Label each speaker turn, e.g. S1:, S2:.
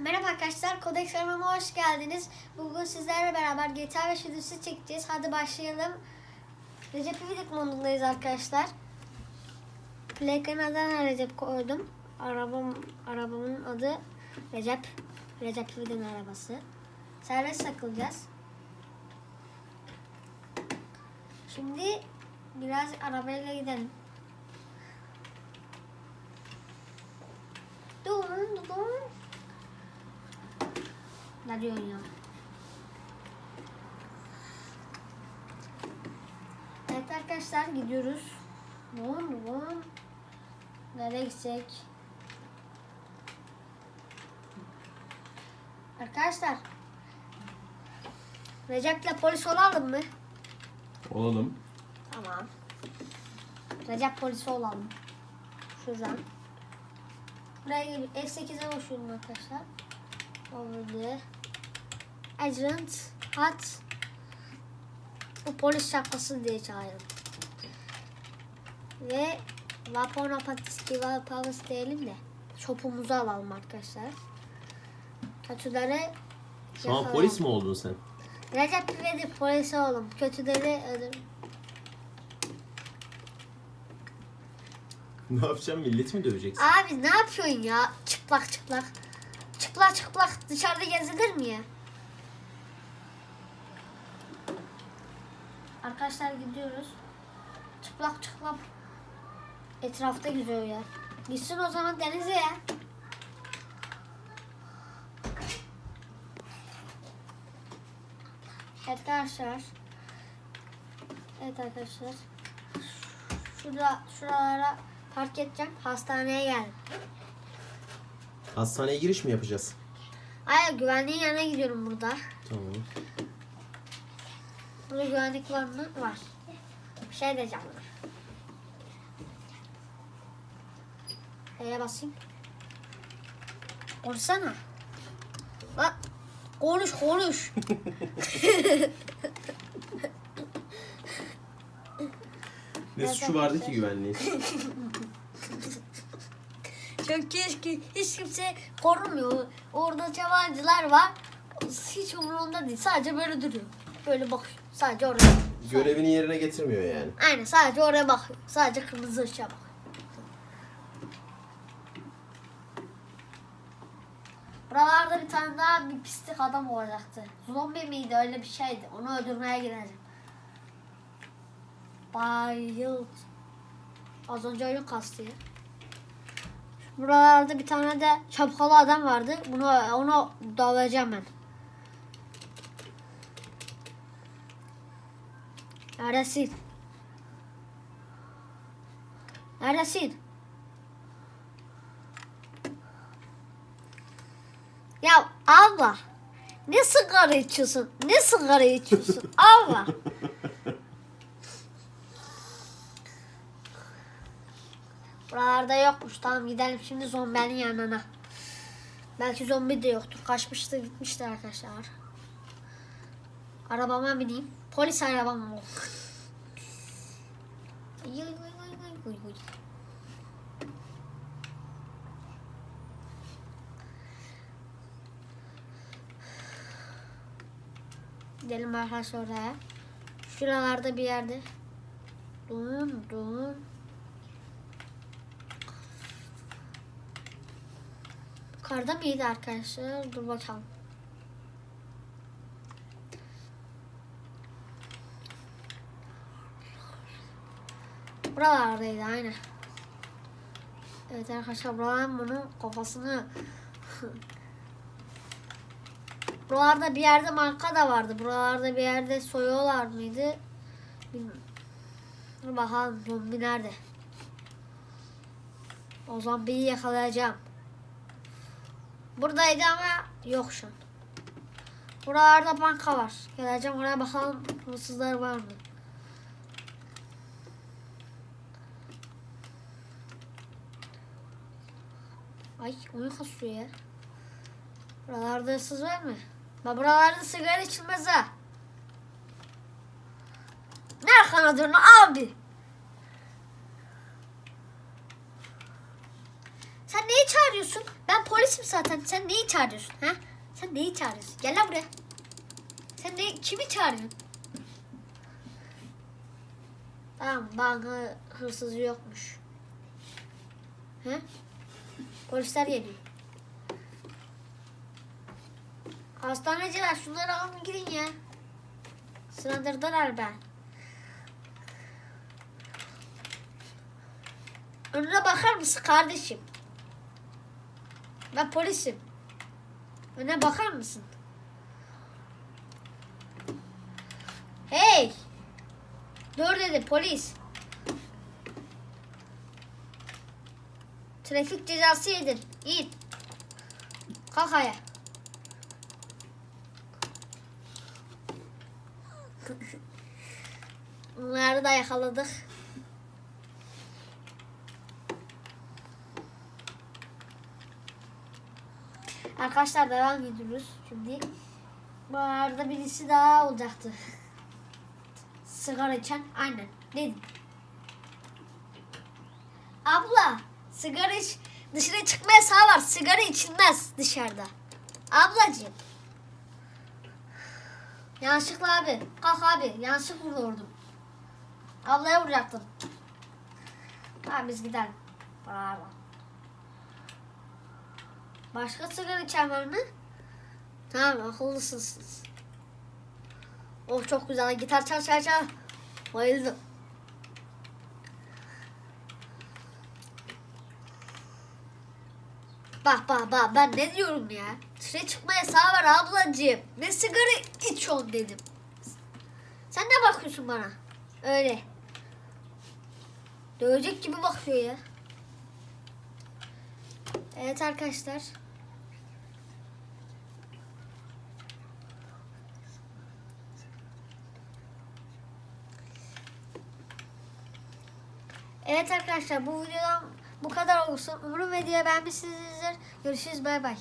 S1: Merhaba arkadaşlar, Kodex Aramama hoş geldiniz. Bugün sizlerle beraber GTA 5 videosu çekeceğiz. Hadi başlayalım. Recep İvedik modundayız arkadaşlar. Plakanın adına Recep koydum. Arabam, arabamın adı Recep. Recep İvedik'in arabası. Serbest takılacağız. Şimdi biraz arabayla gidelim. Dum dum. Ne diyorsun ya? Evet arkadaşlar gidiyoruz. Vum vum. Nereye gidecek? Arkadaşlar. Recep'le polis olalım mı?
S2: Olalım.
S1: Tamam. Recep polisi olalım. Şuradan. Buraya gelip F8'e basıyorum arkadaşlar. Oldu. Agent Hat bu polis şapkası diye çağırıyorum. Ve Vapor Apatiski Pavas diyelim de şopumuzu alalım arkadaşlar. Kötüleri
S2: Şu an
S1: yakalayalım.
S2: polis mi oldun sen?
S1: Recep İvedik polisi oğlum. Kötüleri öldür.
S2: Ne yapacaksın? Millet mi döveceksin?
S1: Abi ne yapıyorsun ya? Çıplak çıplak. Çıplak çıplak dışarıda gezilir mi ya? Arkadaşlar gidiyoruz. Çıplak çıplak. Etrafta gidiyor ya. Gitsin o zaman denize ya. Evet arkadaşlar. Evet arkadaşlar. Şurada, şuralara park edeceğim. Hastaneye geldim.
S2: Hastaneye giriş mi yapacağız?
S1: Ay güvenliğin yanına gidiyorum burada.
S2: Tamam.
S1: Burada güvenlik var mı? Var. Bir şey diyeceğim. Neye basayım? Konuşsana. Lan konuş konuş.
S2: Ne suçu vardı ki güvenliğin?
S1: Çok keşke hiç kimse korumuyor. Orada yabancılar var. Hiç umurunda değil. Sadece böyle duruyor. Böyle bakıyor. Sadece oraya.
S2: Görevini yerine getirmiyor yani.
S1: Aynen sadece oraya bakıyor. Sadece kırmızı ışığa bakıyor. Buralarda bir tane daha bir pislik adam olacaktı. Zombi miydi öyle bir şeydi. Onu öldürmeye gideceğim. Bayıldı. Az önce oyun kastı ya. Buralarda bir tane de şapkalı adam vardı. Bunu onu döveceğim ben. Neredesin? Neredesin? Ya abla. Ne sigara içiyorsun? Ne sigara içiyorsun? abla. Buralarda yokmuş. Tamam gidelim şimdi zombinin yanına. Belki zombi de yoktur. Kaçmıştır gitmiştir arkadaşlar. Arabama bineyim. Polis arabam mı? Gidelim arkadaşlar oraya. Şuralarda bir yerde. Dun dun. Karda mıydı arkadaşlar? Dur bakalım. Buralardaydı aynen. Evet arkadaşlar buradan bunun kafasını Buralarda bir yerde marka da vardı. Buralarda bir yerde soyuyorlar mıydı? Bilmiyorum. Bakalım zombi nerede? O zombiyi yakalayacağım. Buradaydı ama yok şu an. Buralarda banka var. Geleceğim oraya bakalım hırsızlar var mı? Ay oyun kasıyor ya. Buralarda hırsız var mı? Bak buralarda sigara içilmez ha. Ne arkana dönüyorsun abi? Sen neyi çağırıyorsun? Ben polisim zaten. Sen neyi çağırıyorsun? Ha? Sen neyi çağırıyorsun? Gel lan buraya. Sen ne, kimi çağırıyorsun? Tamam banka hırsızı yokmuş. He? Polisler geliyor. Hastaneciler şunları alın gidin ya. Sınırdırdılar ben. Önüne bakar mısın kardeşim? Ben polisim. Önüne bakar mısın? Hey! Dur dedi polis. Trafik cezası yedin. İn. Kalk ayağa. Bunları da yakaladık. Arkadaşlar devam ediyoruz şimdi. Bu arada birisi daha olacaktı. Sigara içen aynen. Dedim. Abla sigara iç. Dışarı çıkma yasağı var. Sigara içilmez dışarıda. Ablacığım. Yanlışlıkla abi. Kalk abi. Yanlışlıkla vurdum. Ablaya vuracaktım. Tamam biz gidelim. Bravo. Başka sigara içen var mı? Tamam akıllısınız. Oh çok güzel. Gitar çal çal çal. Bayıldım. Bak bak bak ben ne diyorum ya. Dışarı çıkma yasağı var ablacığım. Ne sigara içiyorsun dedim. Sen ne bakıyorsun bana? Öyle. Dövecek gibi bakıyor ya. Evet arkadaşlar. Evet arkadaşlar bu videodan bu kadar olsun. Umarım videoyu beğenmişsinizdir. Görüşürüz bay bay.